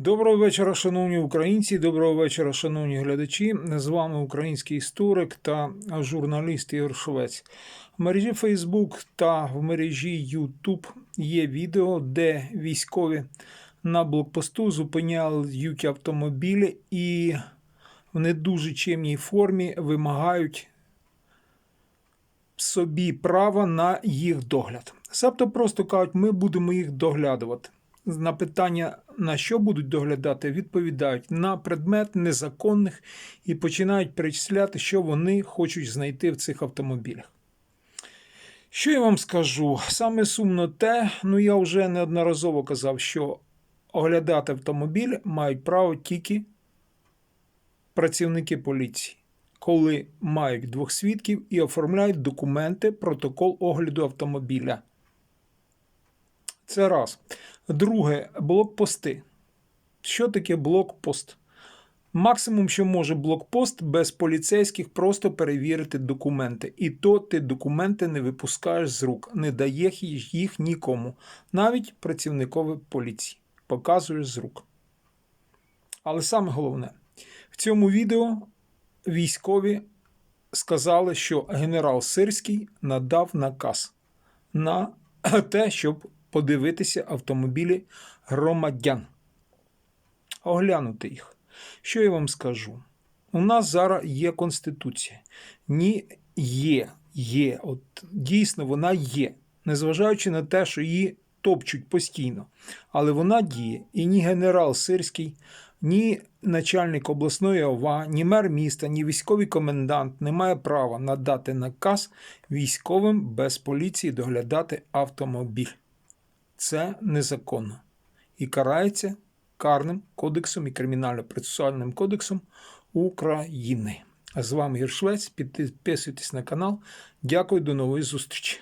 Доброго вечора, шановні українці. Доброго вечора, шановні глядачі. З вами український історик та журналіст Ігор Швець. В мережі Facebook та в мережі YouTube є відео, де військові на блокпосту зупиняють автомобілі і в не дуже чимній формі вимагають собі права на їх догляд. Себто просто кажуть, ми будемо їх доглядувати. На питання, на що будуть доглядати, відповідають на предмет незаконних і починають перечисляти, що вони хочуть знайти в цих автомобілях. Що я вам скажу? Саме сумно те, ну я вже неодноразово казав, що оглядати автомобіль мають право тільки працівники поліції, коли мають двох свідків і оформляють документи, протокол огляду автомобіля. Це раз. Друге, блокпости. Що таке блокпост? Максимум, що може блокпост без поліцейських просто перевірити документи. І то ти документи не випускаєш з рук, не даєш їх нікому, навіть працівникові поліції. Показуєш з рук. Але саме головне, в цьому відео військові сказали, що генерал Сирський надав наказ на те, щоб подивитися автомобілі громадян, оглянути їх. Що я вам скажу? У нас зараз є Конституція. Ні, є, є. От дійсно вона є, незважаючи на те, що її топчуть постійно. Але вона діє. І ні генерал Сирський, ні начальник обласної ОВА, ні мер міста, ні військовий комендант не має права надати наказ військовим без поліції доглядати автомобіль. Це незаконно і карається карним кодексом і кримінально-процесуальним кодексом України. А з вами Гіршвець. Підписуйтесь на канал. Дякую, до нової зустрічі.